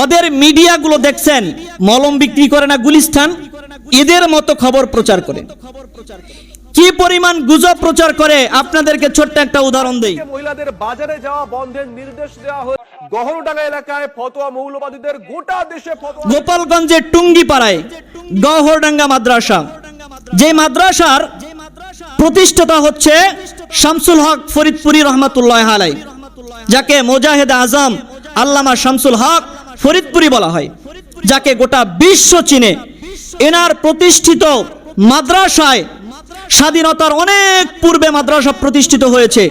ওদের মিডিয়াগুলো দেখছেন মলম বিক্রি করে না গুলিস্তান এদের মতো খবর প্রচার করে। কি পরিমাণ গুজব প্রচার করে আপনাদেরকে ছোট্ট একটা উদাহরণ দেই। মহিলাদের বাজারে যাওয়া বন্ধের নির্দেশ দেওয়া হয়েছে গহরডাঙ্গা এলাকায় ফতোয়া মৌলবাদীদের গোটা দেশে গোপালগঞ্জের টুঙ্গিপাড়ায় গহরডাঙ্গা মাদ্রাসা। যে মাদ্রাসার প্রতিষ্ঠাতা হচ্ছে শামসুল হক ফরিদপুরি রহমাতুল্লাহ আলাই যাকে মোজাহেদ আজম আল্লামা শামসুল হক ফরিদপুরি বলা হয়, যাকে গোটা বিশ্ব চিনে। এনার প্রতিষ্ঠিত মাদ্রাসায় স্বাধীনতার অনেক পূর্বে মাদ্রাসা প্রতিষ্ঠিত হয়েছে।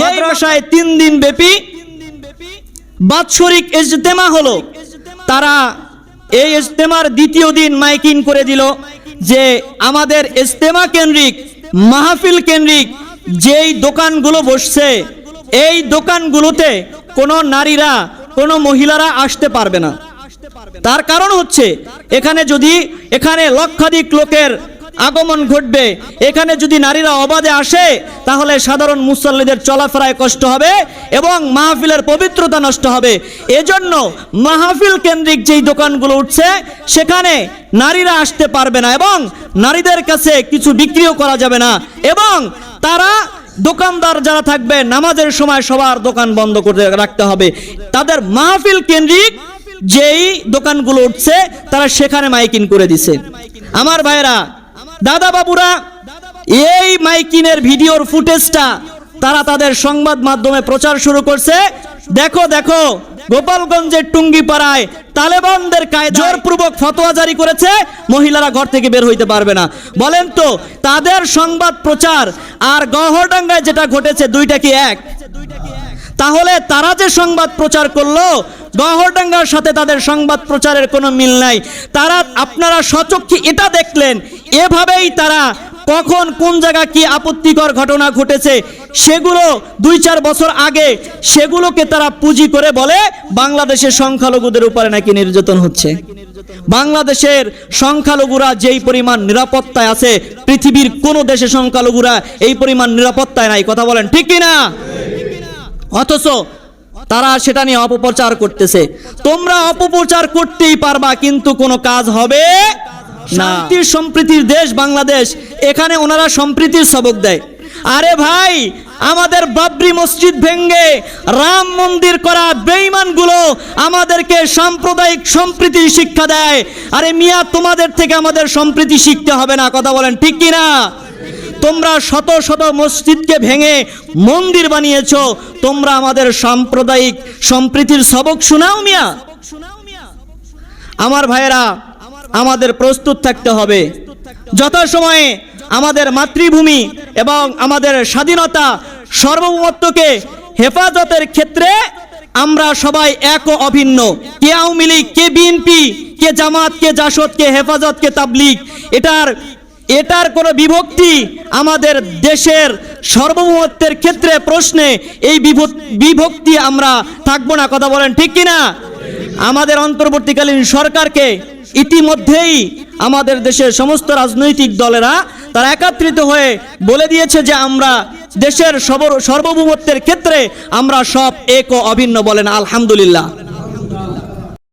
মাদ্রাসায় তিন দিন ব্যাপী বাৎসরিক ইজতেমা হলো। তারা এই ইজতেমার দ্বিতীয় দিন মাইকিং করে দিল যে আমাদের ইজতেমা কেন্দ্রিক, মাহফিল কেন্দ্রিক যেই দোকানগুলো বসছে, এই দোকানগুলোতে কোনো নারীরা কোনো মহিলারা আসতে পারবে না। তার কারণ হচ্ছে, এখানে যদি, এখানে লক্ষাধিক লোকের আগমন ঘটবে, এখানে যদি নারীরা অবাধে আসে, তাহলে সাধারণ মুসল্লিদের চলাফেরায় কষ্ট হবে এবং মাহফিলের পবিত্রতা নষ্ট হবে। এজন্য মাহফিল কেন্দ্রিক যেই দোকানগুলো উঠছে, সেখানে নারীরা আসতে পারবে না এবং নারীদের কাছে কিছু বিক্রিও করা যাবে না এবং তারা দোকানদার যারা থাকবে, নামাজের সময় সবার দোকান বন্ধ করে রাখতে হবে। তাদের মাহফিল কেন্দ্রিক যেই দোকানগুলো উঠছে, তারা সেখানে মাইকিং করে দিছে। আমার ভাইরা দাদা বাবুরা এই মাইকিনের ভিডিওর ফুটেজটা তারা তাদের সংবাদ মাধ্যমে প্রচার শুরু করছে। দেখো দেখো, গোপালগঞ্জের টুঙ্গিপাড়ায় তালেবানদের জোরপূর্বক ফতোয়া জারি করেছে। মহিলারা ঘর থেকে বের হইতে পারবে না। বলেন তো, তাদের সংবাদ প্রচার আর গহরডাঙ্গায় যেটা ঘটেছে, দুইটা কি এক? তাহলে তারা যে সংবাদ প্রচার করল, গহরডাঙ্গার সাথে তাদের সংবাদ প্রচারের কোনো মিল নাই। তারা, আপনারা সচক্ষে এটা দেখলেন, এভাবেই তারা কখন কোন জায়গা কি আপত্তিকর ঘটনা ঘটেছে, সেগুলো দুই চার বছর আগে সেগুলোকে তারা পুঁজি করে বলে বাংলাদেশের সংখ্যালঘুদের উপরে নাকি নির্যাতন হচ্ছে। বাংলাদেশের সংখ্যালঘুরা যেই পরিমাণ নিরাপত্তায় আছে, পৃথিবীর কোনো দেশে সংখ্যালঘুরা এই পরিমাণ নিরাপত্তায় নাই, কথা বলেন ঠিক কিনা? অথচ তারা সেটা নিয়ে অপপ্রচার করতেছে। তোমরা অপপ্রচার করতেই পারবা, কিন্তু কোনো কাজ হবে শান্তির সম্প্রীতির দেশ বাংলাদেশ, এখানে ওনারা সম্প্রীতির সবক দেয়। আরে ভাই, আমাদের বাবরি মসজিদ ভেঙ্গে রাম মন্দির করা বেঈমানগুলো আমাদেরকে সাম্প্রদায়িক সম্প্রীতি শিক্ষা দেয়। আরে মিয়া, তোমাদের থেকে আমাদের সম্প্রীতি শিখতে হবে না, কথা বলেন ঠিক কিনা? তোমরা শত শত মসজিদকে ভেঙে মন্দির বানিয়েছ। তোমরা আমাদের সাম্প্রদায়িক সম্প্রীতির সবক শোনাও মিয়া। আমার ভাইয়েরা, আমাদের প্রস্তুত থাকতে হবে। যথাসময়ে আমাদের মাতৃভূমি এবং আমাদের স্বাধীনতা সার্বভৌমত্বকে হেফাজতের ক্ষেত্রে আমরা সবাই এক ও অভিন্ন। কে আওয়ামী লীগ, কে বিএনপি, কে জামাত, কে জাসদ, কে হেফাজত, কে তাবলিগ, এটার এটার কোনো বিভক্তি আমাদের দেশের সার্বভৌমত্বের ক্ষেত্রে প্রশ্নে এই বিভ- বিভক্তি আমরা থাকব না, কথা বলেন ঠিক কিনা? আমাদের অন্তর্বর্তীকালীন সরকারকে ইতিমধ্যেই আমাদের দেশের সমস্ত রাজনৈতিক দলেরা তারা একাত্রিত হয়ে বলে দিয়েছে যে আমরা দেশের সার্বভৌমত্বের ক্ষেত্রে আমরা সব এক ও অভিন্ন বলেন, আলহামদুলিল্লাহ।